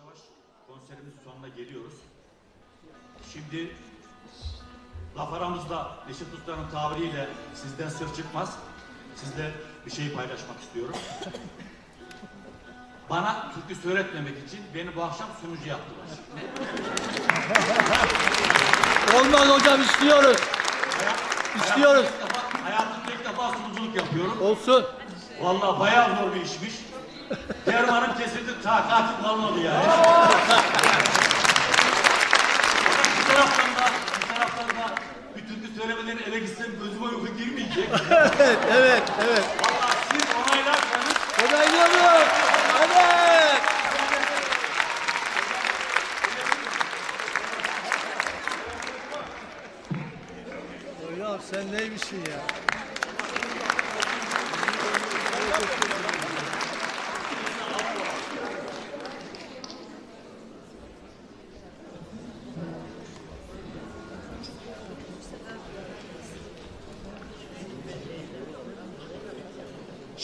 yavaş konserimizin sonuna geliyoruz. Şimdi laf aramızda Neşet Usta'nın tabiriyle sizden sır çıkmaz. Sizle bir şeyi paylaşmak istiyorum. Bana türkü söyletmemek için beni bu akşam sunucu yaptılar. Olmaz hocam istiyoruz. İstiyoruz. Hayatımda ilk defa, hayatımda ilk defa sunuculuk yapıyorum. Olsun. Vallahi bayağı zor bir işmiş. Dermanım kesildi, takatim kalmadı yani. bir taraftan da, bir taraftan da bir türkü söylemeden eve gitsem gözüme uyku girmeyecek. Evet, evet, evet. Vallahi siz onaylarsanız Onaylıyoruz. Evet. Hocam sen neymişsin ya?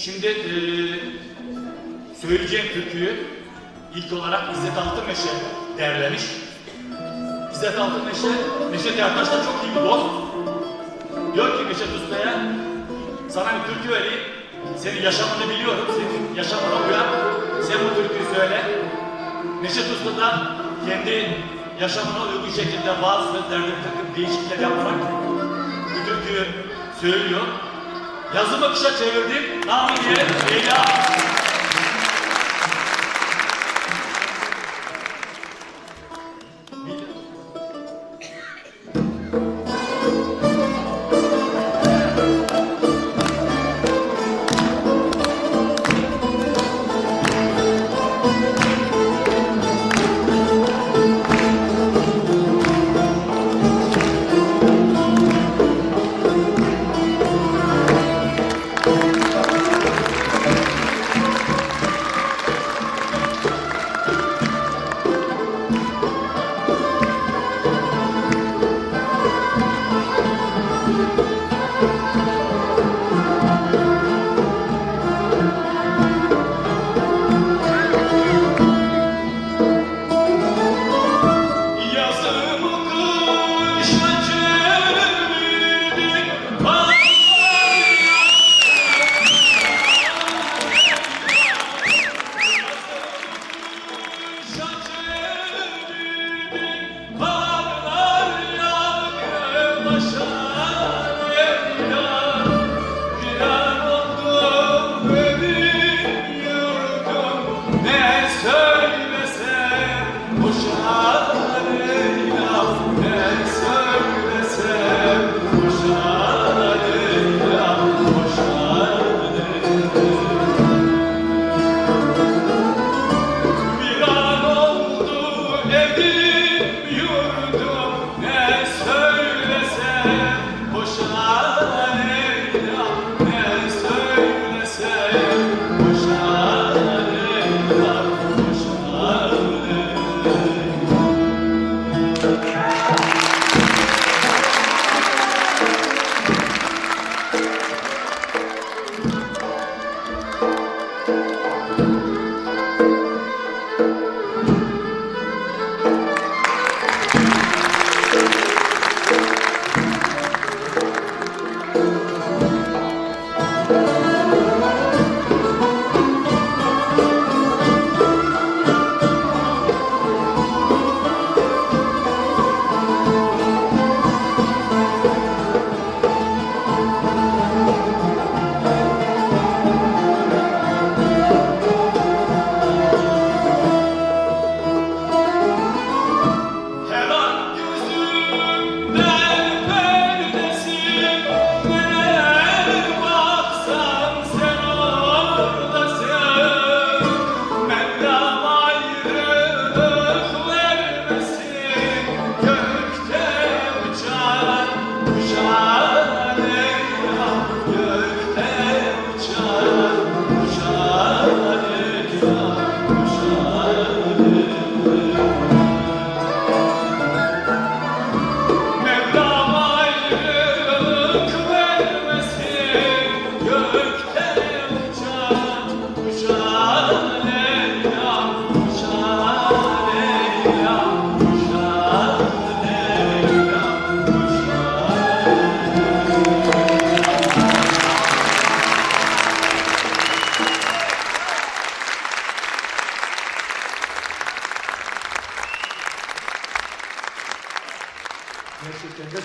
Şimdi eee söyleyeceğim türküyü ilk olarak İzzet Altınmeşe derlemiş. İzzet Altınmeşe, Neşet Ertaş da çok iyi bir dost. Diyor ki Neşet Usta'ya, sana bir türkü vereyim. Senin yaşamını biliyorum, senin yaşamına uyar. Sen bu türküyü söyle. Neşet Usta da kendi yaşamına uygun şekilde bazı bir takım değişiklikler yaparak bu türküyü söylüyor. Yazımı kışa çevirdim. Namı diye Leyla.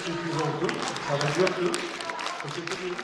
Sürpriz oldu. Haber yoktu. Teşekkür ederim.